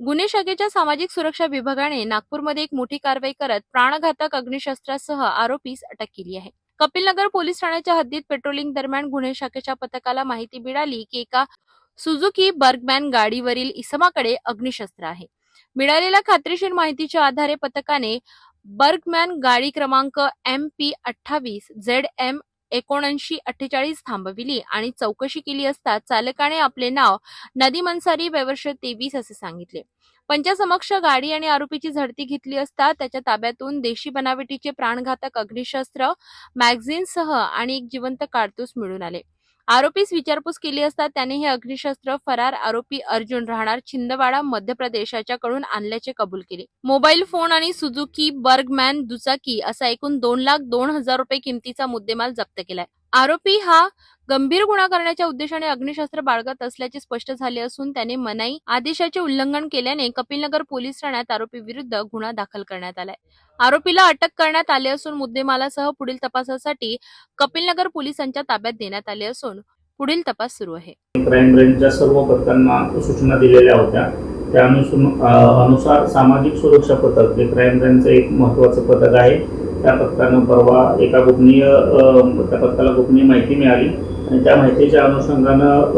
गुन्हे शाखेच्या सामाजिक सुरक्षा विभागाने नागपूरमध्ये एक मोठी कारवाई करत प्राणघातक अग्निशस्त्रासह आरोपीस अटक केली आहे. कपिलनगर पोलीस ठाण्याच्या हद्दीत पेट्रोलिंग दरम्यान गुन्हे शाखेच्या पथकाला माहिती मिळाली की एका सुझुकी बर्गमॅन गाडीवरील इसमाकडे अग्निशस्त्र आहे. मिळालेल्या खात्रीशीर माहितीच्या आधारे पथकाने बर्गमॅन गाडी क्रमांक एम पी अठ्ठावीस झेड एम एकोणऐंशी अठ्ठेचाळीस थांबविली आणि चौकशी केली असता चालकाने आपले नाव नदी मनसारी वैवर्ष तेवीस असे सांगितले. पंचासमक्ष गाडी आणि आरोपीची झडती घेतली असता त्याच्या ताब्यातून देशी बनावटीचे प्राणघातक अग्निशस्त्र मॅगझिनसह आणि एक जिवंत कारतूस मिळून आले. आरोपीस विचारपूस केली असता त्याने हे अग्निशस्त्र फरार आरोपी अर्जुन राहणार छिंदवाडा मध्य प्रदेशाच्या कडून आणल्याचे कबूल केले. मोबाईल फोन आणि सुझुकी बर्गमॅन दुचाकी असा एकूण दोन लाख दोन हजार रुपये किमतीचा मुद्देमाल जप्त केलाय. आरोपी हा गंभीर गुन्हा करण्याच्या उद्देशाने अग्निशस्त्र बाळगत असल्याचे स्पष्ट झाले असून त्याने मनाई आदेशाचे उल्लंघन केल्याने कपिलनगर पोलीस ठाण्यात आरोपी विरुद्ध गुन्हा दाखल करण्यात आलाय. आरोपीला अटक करण्यात आले असून मुद्देमालासह पुढील तपासासाठी कपिलनगर पोलिसांच्या ताब्यात देण्यात आले असून पुढील तपास सुरू आहे. क्राईम ब्रँचच्या सर्व पथकांना सूचना दिलेल्या होत्या. त्या अनुसार सामाजिक सुरक्षा पथक जे क्राईम ब्रँचचं एक महत्वाचं पथक आहे त्या पथकानं परवा एका गोपनीय त्या पथकाला गोपनीय माहिती मिळाली. आणि त्या माहितीच्या अनुषंगानं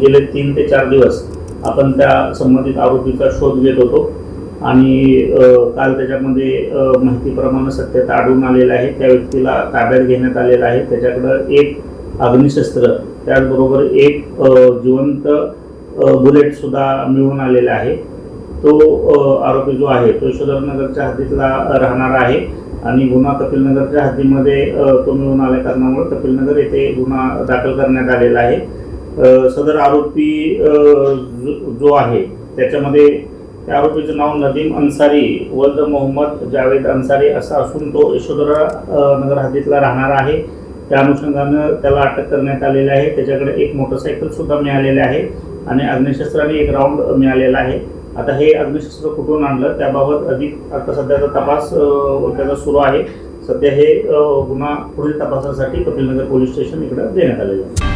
गेले तीन ते चार दिवस आपण त्या संबंधित आरोपीचा शोध घेत होतो. आणि काल त्याच्यामध्ये माहितीप्रमाणे सत्यता आढळून आलेलं आहे. त्या व्यक्तीला ताब्यात घेण्यात आलेलं आहे. त्याच्याकडं एक अग्निशस्त्र त्याचबरोबर एक जिवंत बुलेटसुद्धा मिळून आलेला आहे. तो आरोपी जो आहे तो यशोधरनगरच्या हद्दीतला राहणारा आहे आणि गुन्हा कपिलनगरच्या हद्दीमध्ये तो मिळून आल्या कारणामुळे कपिलनगर येथे गुन्हा दाखल करण्यात आलेला आहे. सदर आरोपी जो- आहे त्याच्यामध्ये त्या आरोपीचं नाव नदीम अन्सारी वल्द मोहम्मद जावेद अन्सारी असा असून तो यशोधरा नगर हद्दीतला राहणारा आहे. त्या अनुषंगानं त्याला अटक करण्यात आलेली आहे. त्याच्याकडे एक मोटरसायकल सुद्धा मिळालेले आहे आणि अग्निशस्त्राने एक राऊंड मिळालेला आहे. आता हे अग्निशस्त्र कुठून आणलं? त्याबाबत अधिक आता सध्याचा तपास त्याचा सुरू आहे. सध्या हे गुन्हा पुढील तपासासाठी कपिलनगर पोलीस स्टेशन इकडे देण्यात आलेलं आहे.